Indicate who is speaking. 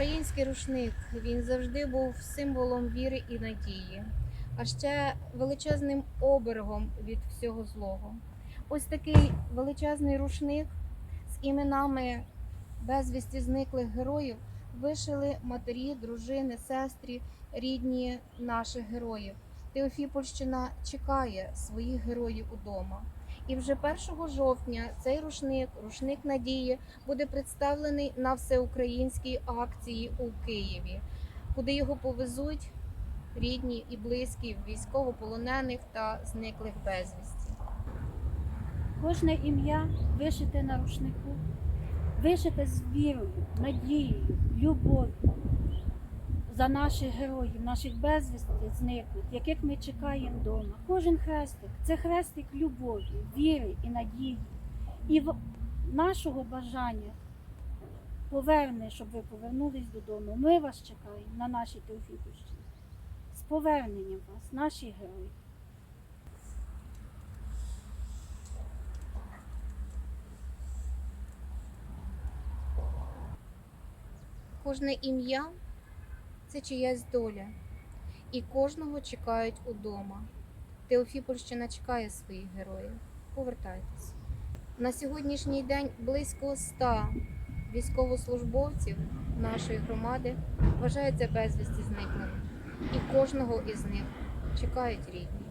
Speaker 1: Український рушник він завжди був символом віри і надії, а ще величезним оберегом від всього злого. Ось такий величезний рушник з іменами безвісті зниклих героїв вишили матері, дружини, сестри, рідні наших героїв. Теофіпольщина чекає своїх героїв удома. І вже 1 жовтня цей рушник, рушник надії, буде представлений на всеукраїнській акції у Києві, куди його повезуть рідні і близькі військовополонених та зниклих безвісті.
Speaker 2: Кожне ім'я вишите на рушнику, вишите з вірою, надією, любов'ю за наших героїв, наших безвісти зниклих, яких ми чекаємо вдома. Кожен хрестик це хрестик любові, віри і надії. І нашого бажання поверне, щоб ви повернулись додому. Ми вас чекаємо на нашій Теофіпольщині. З поверненням вас, наші герої.
Speaker 1: Кожне ім'я це чиясь доля, і кожного чекають удома. Теофіпольщина чекає своїх героїв. Повертайтесь. На сьогоднішній день близько ста військовослужбовців нашої громади вважаються безвісті зниклими, і кожного із них чекають рідні.